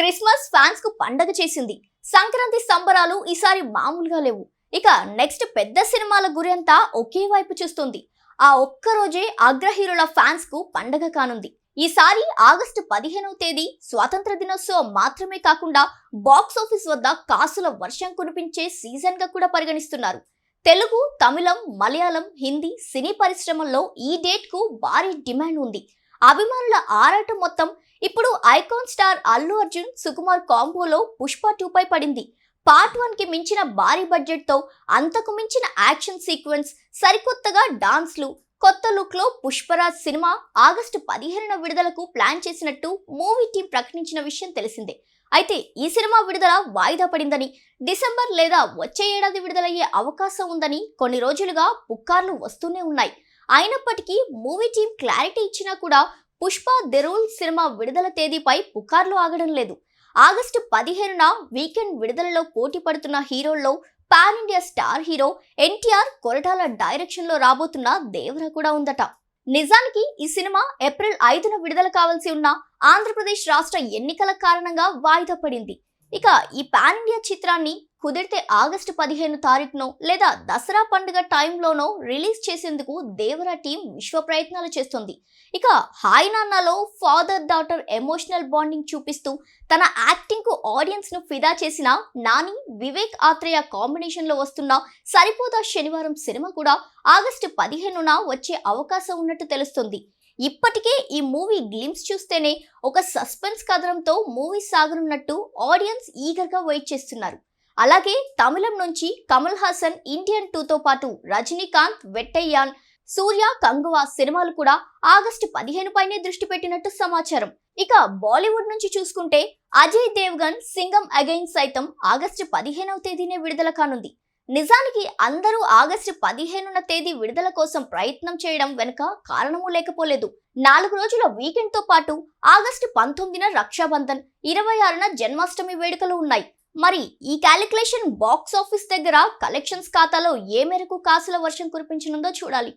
Christmas ఫ్యాన్స్కు పండగ చేసింది. సంక్రాంతి సంబరాలు ఈసారి మామూలుగా లేవు. ఇక నెక్స్ట్ పెద్ద సినిమాల గురి అంతా ఒకే వైపు చూస్తుంది. ఆ ఒక్క రోజే ఫ్యాన్స్కు పండగ కానుంది. ఈసారి ఆగస్టు పదిహేనవ తేదీ స్వాతంత్ర దినోత్సవం మాత్రమే కాకుండా బాక్స్ ఆఫీస్ వద్ద కాసుల వర్షం కురిపించే సీజన్గా కూడా పరిగణిస్తున్నారు. తెలుగు తమిళం మలయాళం హిందీ సినీ పరిశ్రమల్లో ఈ డేట్కు భారీ డిమాండ్ ఉంది. అభిమానుల ఆరాటం మొత్తం ఇప్పుడు ఐకాన్ స్టార్ అల్లు అర్జున్ సుకుమార్ కాంబోలో పుష్ప టూ పై పడింది. పార్ట్ వన్కి మించిన భారీ బడ్జెట్తో అంతకు మించిన యాక్షన్ సీక్వెన్స్ సరికొత్తగా డాన్స్లు కొత్త లుక్లో పుష్పరాజ్ సినిమా ఆగస్టు పదిహేనున విడుదలకు ప్లాన్ చేసినట్టు మూవీ టీం ప్రకటించిన విషయం తెలిసిందే. అయితే ఈ సినిమా విడుదల వాయిదా పడిందని డిసెంబర్ లేదా వచ్చే ఏడాది విడుదలయ్యే అవకాశం ఉందని కొన్ని రోజులుగా పుకార్లు వస్తూనే ఉన్నాయి. అయినప్పటికీ మూవీ టీం క్లారిటీ ఇచ్చినా కూడా పుష్ప దెరూల్ సినిమా విడుదల తేదీపై పుకార్లు ఆగడం లేదు. ఆగస్టు పదిహేనున వీకెండ్ విడుదలలో పోటీ పడుతున్న హీరోల్లో pan India star hero NTR Koratala డైరెక్షన్లో రాబోతున్న దేవర కూడా ఉందట. నిజానికి ఈ సినిమా ఏప్రిల్ ఐదున విడుదల కావాల్సి ఉన్న ఆంధ్రప్రదేశ్ రాష్ట్ర ఎన్నికల కారణంగా వాయిదా పడింది. ఇక ఈ పాన్ ఇండియా చిత్రాన్ని కుదిరితే ఆగస్టు పదిహేను తారీఖునో లేదా దసరా పండుగ టైంలోనో రిలీజ్ చేసేందుకు దేవరా టీం విశ్వ ప్రయత్నాలు చేస్తుంది. ఇక హాయ్ నాన్నలో ఫాదర్ డాటర్ ఎమోషనల్ బాండింగ్ చూపిస్తూ తన యాక్టింగ్కు ఆడియన్స్ను ఫిదా చేసిన నాని వివేక్ ఆత్రేయ కాంబినేషన్లో వస్తున్న సరిపోదా శనివారం సినిమా కూడా ఆగస్టు పదిహేనున వచ్చే అవకాశం ఉన్నట్టు తెలుస్తుంది. ఇప్పటికే ఈ మూవీ గ్లిమ్స్ చూస్తేనే ఒక సస్పెన్స్ కథనంతో మూవీ సాగనున్నట్టు ఆడియన్స్ ఈగర్గా వెయిట్ చేస్తున్నారు. అలాగే తమిళం నుంచి కమల్ హాసన్ ఇండియన్ టూతో పాటు రజనీకాంత్ వెట్టయ్యాన్ సూర్య కంగువా సినిమాలు కూడా ఆగస్టు పదిహేను పైనే దృష్టి పెట్టినట్టు సమాచారం. ఇక బాలీవుడ్ నుంచి చూసుకుంటే అజయ్ దేవ్గన్ సింగం అగైన్ సైతం ఆగస్టు పదిహేనవ తేదీనే విడుదల కానుంది. నిజానికి అందరూ ఆగస్టు పదిహేనున తేదీ విడుదల కోసం ప్రయత్నం చేయడం వెనుక కారణము లేకపోలేదు. నాలుగు రోజుల వీకెండ్తో పాటు ఆగస్టు పంతొమ్మిదిన రక్షాబంధన్ ఇరవై ఆరున జన్మాష్టమి వేడుకలు ఉన్నాయి. మరి ఈ క్యాలిక్యులేషన్ బాక్స్ ఆఫీస్ దగ్గర కలెక్షన్స్ ఖాతాలో ఏ మేరకు కాసుల వర్షం కురిపించనుందో చూడాలి.